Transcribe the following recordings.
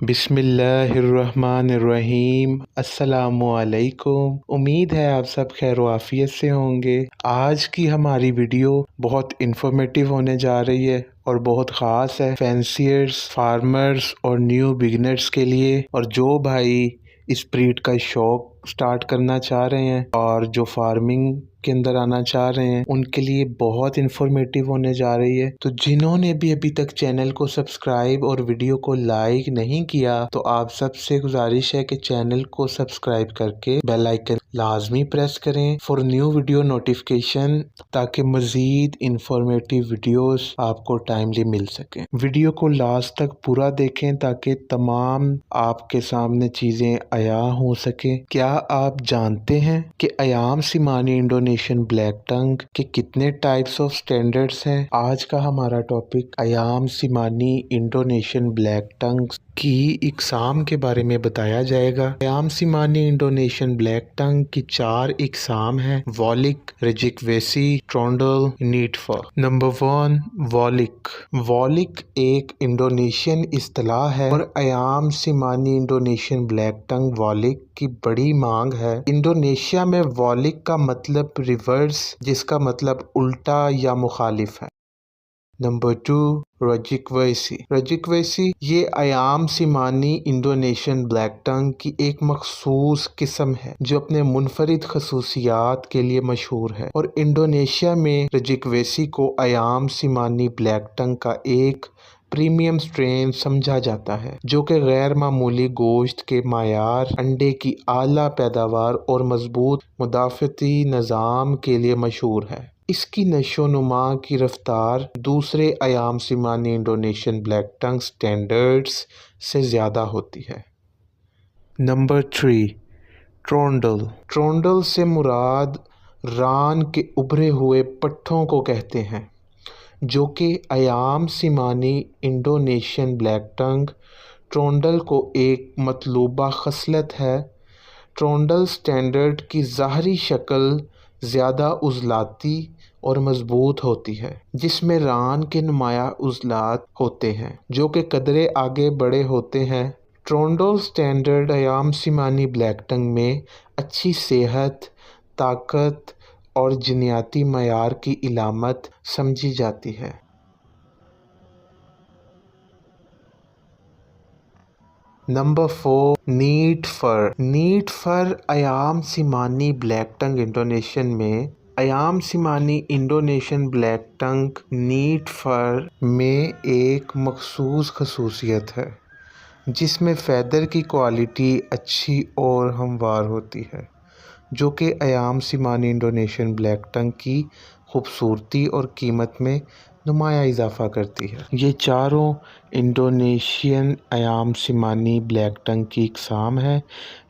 بسم اللہ الرحمن الرحیم۔ السلام علیکم۔ امید ہے آپ سب خیر و عافیت سے ہوں گے۔ آج کی ہماری ویڈیو بہت انفارمیٹیو ہونے جا رہی ہے اور بہت خاص ہے۔ فینسیئرس فارمرز اور نیو بگنرز کے لیے۔ اور جو بھائی اس بریڈ کا شوق سٹارٹ کرنا چاہ رہے ہیں اور جو فارمنگ کے اندر آنا چاہ رہے ہیں، ان کے لیے بہت انفارمیٹیو ہونے جا رہی ہے۔ تو جنہوں نے بھی ابھی تک چینل کو سبسکرائب اور ویڈیو کو لائک نہیں کیا، تو آپ سب سے گزارش ہے کہ چینل کو سبسکرائب کر کے بیل آئکن لازمی پریس کریں فور نیو ویڈیو نوٹیفکیشن تاکہ مزید انفارمیٹیو ویڈیوز آپ کو ٹائملی مل سکیں۔ ویڈیو کو لاسٹ تک پورا دیکھیں تاکہ تمام آپ کے سامنے چیزیں عیاں ہو سکیں۔ کیا آپ جانتے ہیں کہ ایام سیمانی انڈونیشین بلیک ٹنگ کے کتنے ٹائپس آف سٹینڈرڈز ہیں؟ آج کا ہمارا ٹاپک ایام سیمانی انڈونیشین بلیک ٹنگ کی اقسام کے بارے میں بتایا جائے گا۔ ایام سیمانی انڈونیشین بلیک ٹنگ کی چار اقسام ہیں۔ والک ویسی، ٹرونڈل نیٹفا نمبر ون والک والک ایک انڈونیشین اصطلاح ہے اور ایام سیمانی انڈونیشین بلیک ٹنگ والک کی بڑی مانگ ہے۔ انڈونیشیا میں والک کا مطلب ریورس، جس کا مطلب الٹا یا مخالف ہے۔ نمبر ٹو رجکویسی رجکویسی یہ ایام سیمانی انڈونیشین بلیک ٹنگ کی ایک مخصوص قسم ہے جو اپنے منفرد خصوصیات کے لیے مشہور ہے اور انڈونیشیا میں رجکویسی کو ایام سیمانی بلیک ٹنگ کا ایک پریمیم سٹرین سمجھا جاتا ہے، جو کہ غیر معمولی گوشت کے معیار، انڈے کی اعلیٰ پیداوار اور مضبوط مدافعتی نظام کے لیے مشہور ہے۔ اس کی نشو و نما کی رفتار دوسرے ایام سیمانی انڈونیشین بلیک ٹنگ سٹینڈرڈز سے زیادہ ہوتی ہے۔ Number three, ٹرونڈل۔ ٹرونڈل سے مراد ران کے ابھرے ہوئے پٹھوں کو کہتے ہیں۔ جو کہ ایام سیمانی انڈونیشین بلیک ٹنگ ٹرونڈل کو ایک مطلوبہ خصلت ہے۔ ٹرونڈل سٹینڈرڈ کی ظاہری شکل زیادہ عضلاتی اور مضبوط ہوتی ہے، جس میں ران کے نمایاں عضلات ہوتے ہیں۔ جو کہ قدرے آگے بڑے ہوتے ہیں۔ ٹرونڈل سٹینڈرڈ ایام سیمانی بلیک ٹنگ میں اچھی صحت، طاقت اور جنیاتی معیار کی علامت سمجھی جاتی ہے۔ نمبر فور، نیٹ فر۔ نیٹ فر Ayam Cemani black tongue Indonesian میں، Ayam Cemani Indonesian black tongue net فر میں ایک مخصوص خصوصیت ہے، جس میں فیدر کی کوالٹی اچھی اور ہموار ہوتی ہے۔ جو کہ ایام سیمانی انڈونیشین بلیک ٹنگ کی خوبصورتی اور قیمت میں نمایاں اضافہ کرتی ہے۔ یہ چاروں انڈونیشین ایام سیمانی بلیک ٹنگ کی اقسام ہیں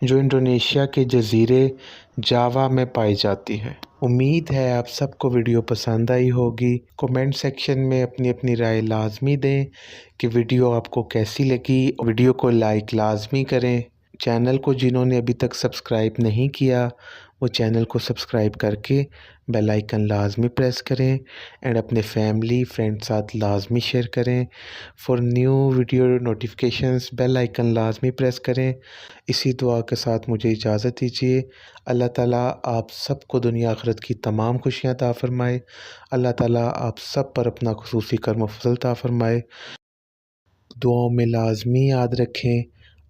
جو انڈونیشیا کے جزیرے جاوا میں پائی جاتی ہے۔ امید ہے آپ سب کو ویڈیو پسند آئی ہوگی۔ کومنٹ سیکشن میں اپنی اپنی رائے لازمی دیں کہ ویڈیو آپ کو کیسی لگی۔ ویڈیو کو لائک لازمی کریں۔ چینل کو جنہوں نے ابھی تک سبسکرائب نہیں کیا، وہ چینل کو سبسکرائب کر کے بیل آئکن لازمی پریس کریں اینڈ اپنے فیملی، فرینڈ ساتھ لازمی شیئر کریں۔ For new video notifications bell icon لازمی پریس کریں۔ اسی دعا کے ساتھ مجھے اجازت دیجیے۔ اللہ تعالیٰ آپ سب کو دنیا آخرت کی تمام خوشیاں عطا فرمائے۔ اللہ تعالیٰ آپ سب پر اپنا خصوصی کرم و فضل عطا فرمائے۔ دعاؤں میں لازمی یاد رکھیں۔